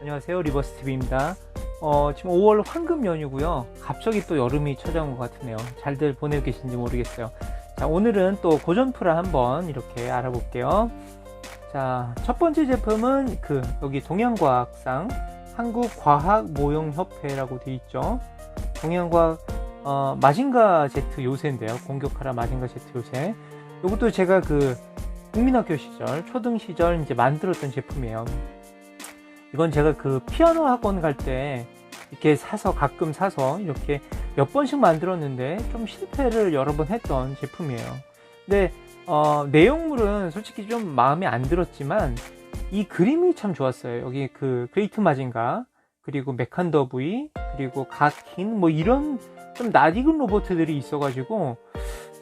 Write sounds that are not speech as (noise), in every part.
안녕하세요 리버스TV입니다. 어, 지금 5월 황금 연휴고요. 갑자기 또 여름이 찾아온 것 같으네요. 잘들 보내고 계신지 모르겠어요. 자 오늘은 또 고전프라 한번 이렇게 알아볼게요. 자 첫 번째 제품은 그 여기 동양과학상 한국과학모형협회라고 되어 있죠. 동양과학 어, 마징가 제트 요새인데요. 공격하라 마징가 제트 요새. 이것도 제가 그 국민학교 시절 초등 시절 이제 만들었던 제품이에요 이건 제가 그 피아노 학원 갈 때 이렇게 사서 가끔 사서 이렇게 몇 번씩 만들었는데 좀 실패를 여러 번 했던 제품이에요. 근데 어, 내용물은 솔직히 좀 마음에 안 들었지만 이 그림이 참 좋았어요. 여기 그 그레이트 마징가 그리고 메칸더브이 그리고 가킨 뭐 이런 좀 낯익은 로봇들이 있어가지고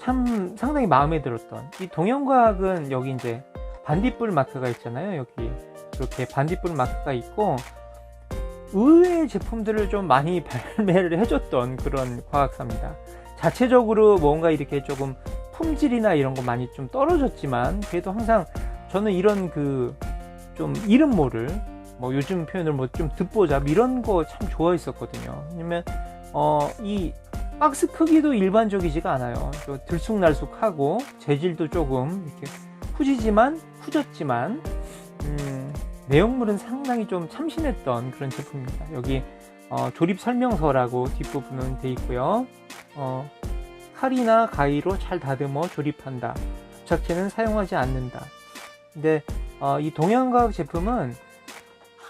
참 상당히 마음에 들었던 이 동영과학은 여기 이제 반딧불 마크가 있잖아요. 여기 이렇게 반딧불 마크가 있고 의외의 제품들을 좀 많이 (laughs) 발매를 해줬던 그런 과학사입니다. 자체적으로 뭔가 이렇게 조금 품질이나 이런 거 많이 좀 떨어졌지만 그래도 항상 저는 이런 그 좀 이름 모를 뭐 요즘 표현을 뭐 좀 듣보잡 이런 거 참 좋아했었거든요. 왜냐면 어 이 박스 크기도 일반적이지가 않아요. 들쑥날쑥하고 재질도 조금 이렇게 후지지만 후졌지만 음, 내용물은 상당히 좀 참신했던 그런 제품입니다. 여기 어, 조립 설명서라고 뒷부분은 돼 있고요. 어, 칼이나 가위로 잘 다듬어 조립한다. 접착제는 사용하지 않는다. 근데 어, 이 동양과학 제품은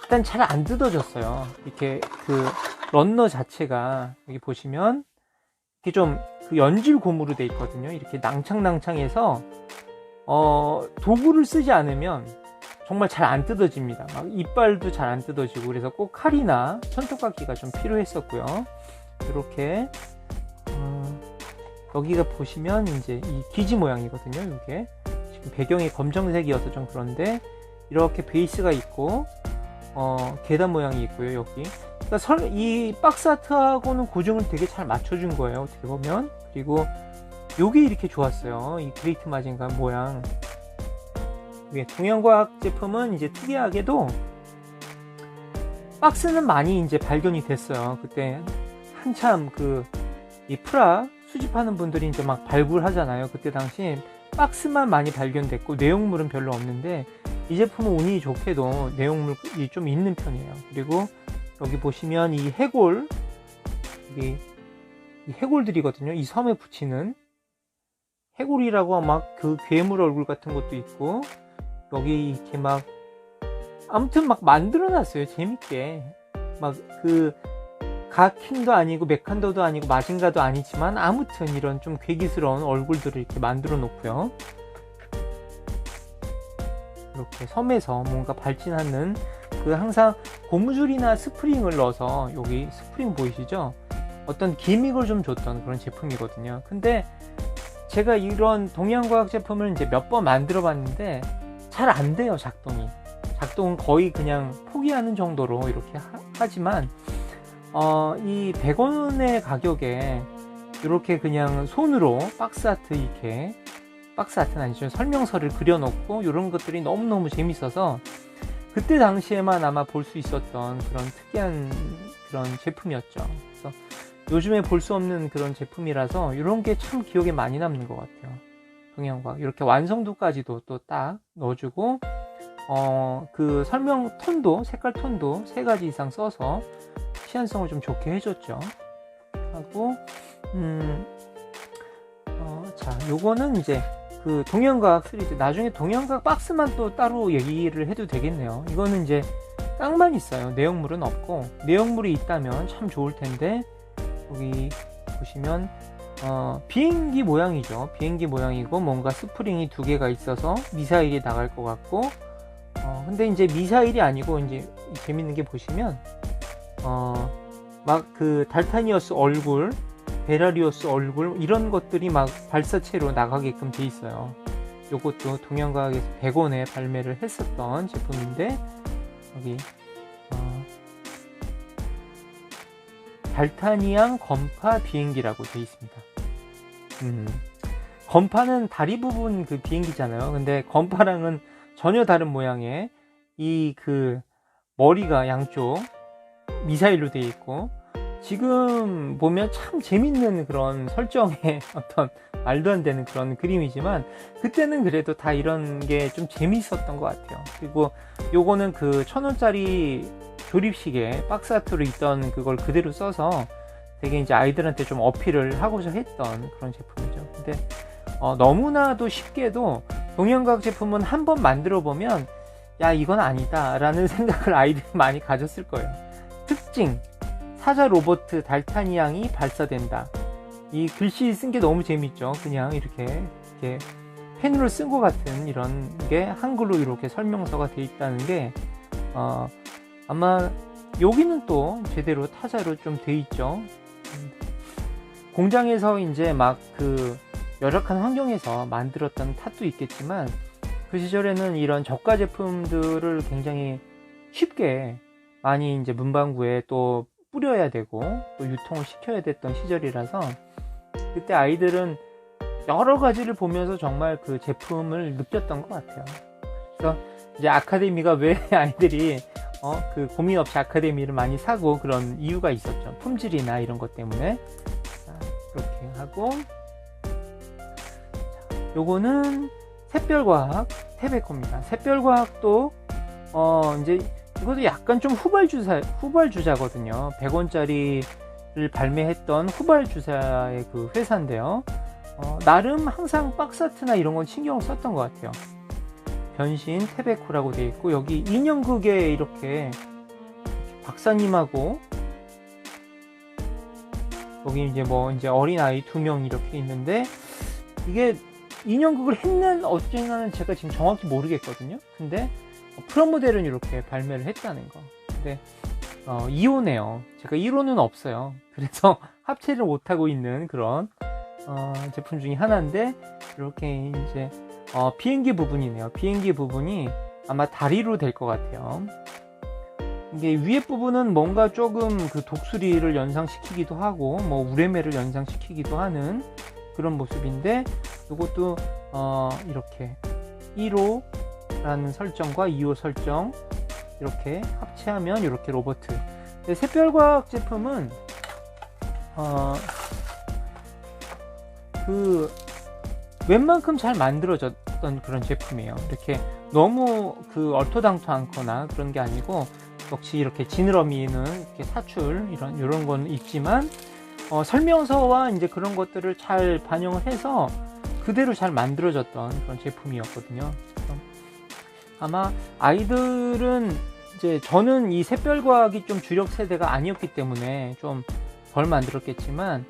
일단 잘 안 뜯어졌어요. 이렇게 그 런너 자체가 여기 보시면 이렇게 좀 그 연질 고무로 돼 있거든요. 이렇게 낭창낭창해서 어, 도구를 쓰지 않으면 정말 잘 안 뜯어집니다. 막 이빨도 잘 안 뜯어지고 그래서 꼭 칼이나 손톱깎이가 좀 필요했었고요. 이렇게 어, 여기가 보시면 이제 이 기지 모양이거든요. 이게 지금 배경이 검정색이어서 좀 그런데 이렇게 베이스가 있고 어, 계단 모양이 있고요. 여기 그러니까 설, 이 박스 아트하고는 고정을 되게 잘 맞춰준 거예요. 어떻게 보면 그리고 요게 이렇게 좋았어요. 이 그레이트 마징가 모양 동양과학 제품은 이제 특이하게도 박스는 많이 이제 발견이 됐어요. 그때 한참 그 이 프라 수집하는 분들이 이제 막 발굴하잖아요. 그때 당시 박스만 많이 발견됐고 내용물은 별로 없는데 이 제품은 운이 좋게도 내용물이 좀 있는 편이에요. 그리고 여기 보시면 이 해골 이 해골들이거든요. 이 섬에 붙이는 해골이라고 막 그 괴물 얼굴 같은 것도 있고 여기 이렇게 막 아무튼 막 만들어 놨어요 재밌게. 막그 가킨도 아니고 메칸더도 아니고 마징가도 아니지만 아무튼 이런 좀 괴기스러운 얼굴들을 이렇게 만들어 놓고요. 이렇게 섬에서 뭔가 발진하는 그 항상 고무줄이나 스프링을 넣어서 여기 스프링 보이시죠? 어떤 기믹을 좀 줬던 그런 제품이거든요. 근데 제가 이런 동양과학 제품을 이제 몇 번 만들어 봤는데 잘 안 돼요 작동이. 작동은 거의 그냥 포기하는 정도로 이렇게 하, 지만 어, 이 100원의 가격에 이렇게 그냥 손으로 박스 아트 이렇게 박스 아트는 아니죠. 설명서를 그려놓고 이런 것들이 너무너무 재밌어서 그때 당시에만 아마 볼 수 있었던 그런 특이한 그런 제품이었죠. 그래서 요즘에 볼 수 없는 그런 제품이라서 이런 게 참 기억에 많이 남는 것 같아요. 동양과 이렇게 완성도까지도 또 딱 넣어주고 어, 그 설명 톤도 색깔 톤도 세 가지 이상 써서 시한성을 좀 좋게 해줬죠. 하고 음, 어, 자 요거는 이제 그 동양과학 3D 나중에 동양과학 박스만 또 따로 얘기를 해도 되겠네요. 이거는 이제 깡만 있어요. 내용물은 없고 내용물이 있다면 참 좋을 텐데 여기 보시면 어, 비행기 모양이죠. 비행기 모양이고 뭔가 스프링이 두 개가 있어서 미사일이 나갈 것 같고 어, 근데 이제 미사일이 아니고 이제 재밌는 게 보시면 어, 막 그 달타니어스 얼굴, 베라리오스 얼굴 이런 것들이 막 발사체로 나가게끔 돼 있어요. 요것도 동양과학에서 100원에 발매를 했었던 제품인데 여기 달타니안 건파 비행기라고 되어 있습니다. 음, 건파는 다리 부분 그 비행기잖아요. 근데 건파랑은 전혀 다른 모양의 이 그 머리가 양쪽 미사일로 되어 있고 지금 보면 참 재밌는 그런 설정의 (laughs) 어떤 말도 안 되는 그런 그림이지만 그때는 그래도 다 이런 게 좀 재밌었던 것 같아요. 그리고 요거는 그 천 원짜리 조립식에 박스 아트로 있던 그걸 그대로 써서 되게 이제 아이들한테 좀 어필을 하고자 했던 그런 제품이죠. 근데 어, 너무나도 쉽게도 동양과학 제품은 한 번 만들어 보면 야 이건 아니다 라는 (laughs) 생각을 아이들이 많이 가졌을 거예요. 특징 사자 로버트 달타니앙이 발사된다. 이 글씨 쓴 게 너무 재밌죠. 그냥 이렇게, 이렇게 펜으로 쓴 것 같은 이런 게 한글로 이렇게 설명서가 돼 있다는 게 어, 아마 여기는 또 제대로 타자로 좀 돼 있죠. 공장에서 이제 막 그 열악한 환경에서 만들었던 탓도 있겠지만 그 시절에는 이런 저가 제품들을 굉장히 쉽게 많이 이제 문방구에 또 뿌려야 되고 또 유통을 시켜야 됐던 시절이라서 그때 아이들은 여러 가지를 보면서 정말 그 제품을 느꼈던 것 같아요. 그래서 이제 아카데미가 왜 (laughs) 아이들이 어, 그 고민 없이 아카데미를 많이 사고 그런 이유가 있었죠. 품질이나 이런 것 때문에. 자, 그렇게 하고. 자, 요거는 샛별과학 태백호입니다. 샛별과학도, 어, 이제 이것도 약간 좀 후발주사, 후발주자거든요. 100원짜리를 발매했던 후발주사의 그 회사인데요. 어, 나름 항상 박스아트나 이런 건 신경을 썼던 것 같아요. 변신 태백호라고 되어 있고 여기 인형극에 이렇게 박사님하고 여기 이제 뭐 이제 어린 아이 두 명 이렇게 있는데 이게 인형극을 했는 어쨌는 제가 지금 정확히 모르겠거든요. 근데 프로모델은 이렇게 발매를 했다는 거. 근데 어, 2호네요. 제가 1호는 없어요. (laughs) 그래서 합체를 못하고 있는 그런 어, 제품 중에 하나인데 이렇게 이제 어, 비행기 부분이네요. 비행기 부분이 아마 다리로 될 것 같아요. 이게 위에 부분은 뭔가 조금 그 독수리를 연상시키기도 하고 뭐 우레메를 연상시키기도 하는 그런 모습인데 이것도 어, 이렇게 1호라는 설정과 2호 설정 이렇게 합체하면 이렇게 로버트. 샛별과학 제품은 어, 그 웬만큼 잘 만들어졌던 그런 제품이에요. 이렇게 너무 그 얼토당토 않거나 그런 게 아니고 역시 이렇게 지느러미는 이렇게 사출 이런 이런 건 있지만 어, 설명서와 이제 그런 것들을 잘 반영을 해서 그대로 잘 만들어졌던 그런 제품이었거든요. 아마 아이들은 이제 저는 이 샛별과학이 좀 주력 세대가 아니었기 때문에 좀 덜 만들었겠지만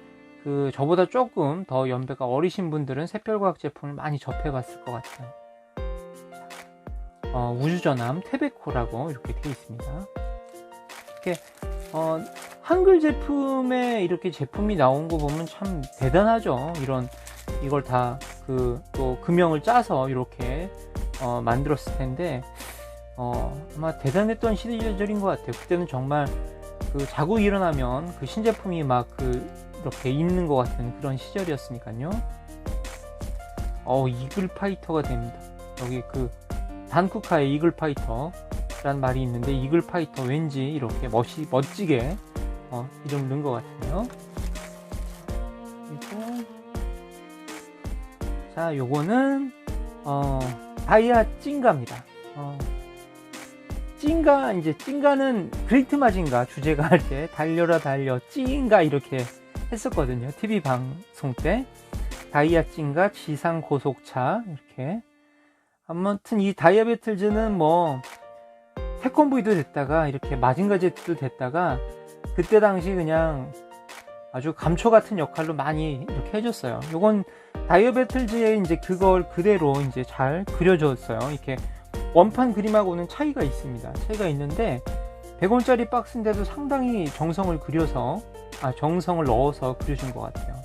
그 저보다 조금 더 연배가 어리신 분들은 샛별과학 제품을 많이 접해봤을 것 같아요. 어, 우주전함 태백호라고 이렇게 되어 있습니다. 이렇게 어, 한글 제품에 이렇게 제품이 나온 거 보면 참 대단하죠. 이런 이걸 다 그 또 금형을 짜서 이렇게 어, 만들었을 텐데 어, 아마 대단했던 시절인 것 같아요. 그때는 정말 그 자고 일어나면 그 신제품이 막그 이렇게 있는 것 같은 그런 시절이었으니까요. 어, 이글 파이터가 됩니다. 여기 그 단쿠카의 이글 파이터라는 말이 있는데 이글 파이터 왠지 이렇게 멋이 멋지게 어, 이름 넣은 것 같아요. 그리고 자, 요거는 어, 다이아 찐가입니다. 어, 찐가 이제 찐가는 그레이트 마징가 주제가 (laughs) 할 때 달려라 달려 찐가 이렇게 했었거든요. TV 방송 때. 다이아찐과 지상 고속차 이렇게 아무튼 이 다이아 배틀즈는 뭐 태권브이도 됐다가 이렇게 마징가 제트도 됐다가 그때 당시 그냥 아주 감초 같은 역할로 많이 이렇게 해줬어요. 요건 다이아 배틀즈에 이제 그걸 그대로 이제 잘 그려줬어요. 이렇게 원판 그림하고는 차이가 있습니다. 차이가 있는데 100원짜리 박스인데도 상당히 정성을 그려서 아, 정성을 넣어서 그려준 것 같아요.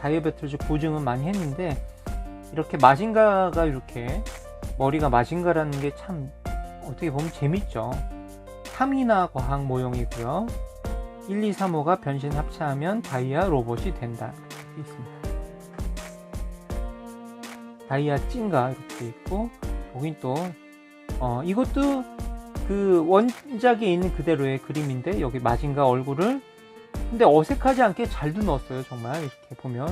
다이어배틀즈 고증은 많이 했는데 이렇게 마징가가 이렇게 머리가 마징가라는 게 참 어떻게 보면 재밌죠. 3이나 과학 모형이고요. 1, 2, 3호가 변신 합체하면 다이아 로봇이 된다. 있습니다. 다이아 찐가 이렇게 있고 여긴 또 어, 이것도 그 원작에 있는 그대로의 그림인데 여기 마징가 얼굴을 근데 어색하지 않게 잘도 넣었어요 정말. 이렇게 보면.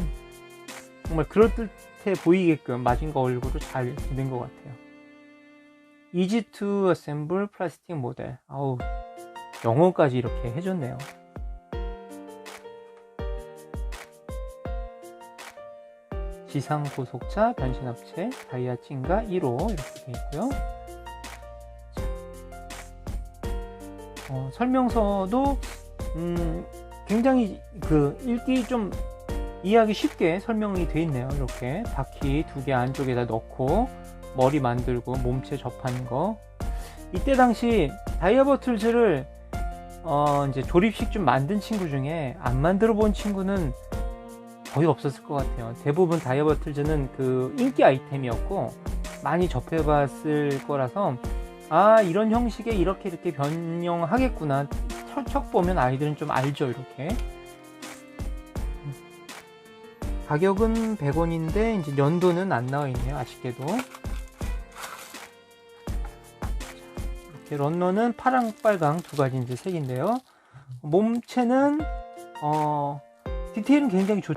정말 그럴듯해 보이게끔 마징가 얼굴을 잘낸것 같아요. Easy to assemble 플라스틱 모델 아우 영어까지 이렇게 해줬네요. 지상 고속차 변신업체 다이아 찐가 1호 이렇게 되어 있고요 어, 설명서도 음, 굉장히 그 읽기 좀 이해하기 쉽게 설명이 되어 있네요. 이렇게 바퀴 두 개 안쪽에다 넣고 머리 만들고 몸체 접하는 거. 이때 당시 다이아버틀즈를 어, 이제 조립식 좀 만든 친구 중에 안 만들어 본 친구는 거의 없었을 것 같아요. 대부분 다이아버틀즈는 그 인기 아이템이었고 많이 접해봤을 거라서 아 이런 형식에 이렇게 이렇게 변형하겠구나. 척척 보면 아이들은 좀 알죠 이렇게. 가격은 100원인데 이제 연도는 안 나와 있네요 아쉽게도. 이렇게 런너는 파랑 빨강 두 가지 이제 색인데요. 몸체는 어 디테일은 굉장히 좋.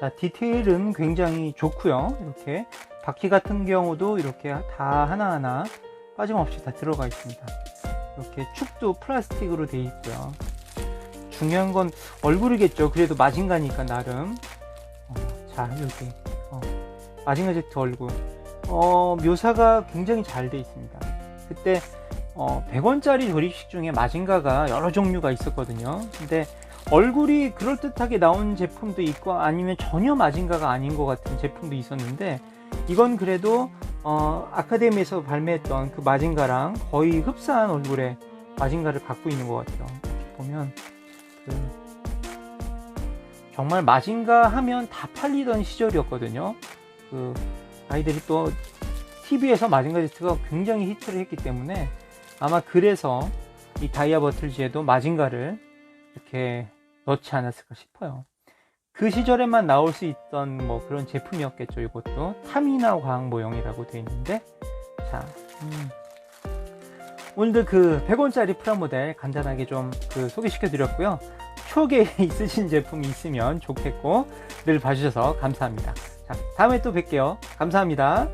자 디테일은 굉장히 좋고요 이렇게. 바퀴 같은 경우도 이렇게 다 하나하나 빠짐없이 다 들어가 있습니다. 이렇게 축도 플라스틱으로 되어 있고요. 중요한 건 얼굴이겠죠. 그래도 마징가니까 나름. 어, 자 여기 어, 마징가 제트 얼굴. 어, 묘사가 굉장히 잘 되어 있습니다. 그때 어, 100원짜리 조립식 중에 마징가가 여러 종류가 있었거든요. 근데 얼굴이 그럴듯하게 나온 제품도 있고 아니면 전혀 마징가가 아닌 것 같은 제품도 있었는데 이건 그래도 어, 아카데미에서 발매했던 그 마징가랑 거의 흡사한 얼굴의 마징가를 갖고 있는 것 같아요. 보면 그 정말 마징가 하면 다 팔리던 시절이었거든요. 그 아이들이 또 TV에서 마징가 제트가 굉장히 히트를 했기 때문에 아마 그래서 이 다이아 버틀즈에도 마징가를 이렇게 넣지 않았을까 싶어요. 그 시절에만 나올 수 있던 뭐 그런 제품이었겠죠. 이것도 타미나 과학 모형이라고 되어 있는데 자 음. 오늘도 그 100원짜리 프라모델 간단하게 좀 그 소개시켜 드렸고요. 추억에 (laughs) 있으신 제품이 있으면 좋겠고 늘 봐주셔서 감사합니다. 자 다음에 또 뵐게요. 감사합니다.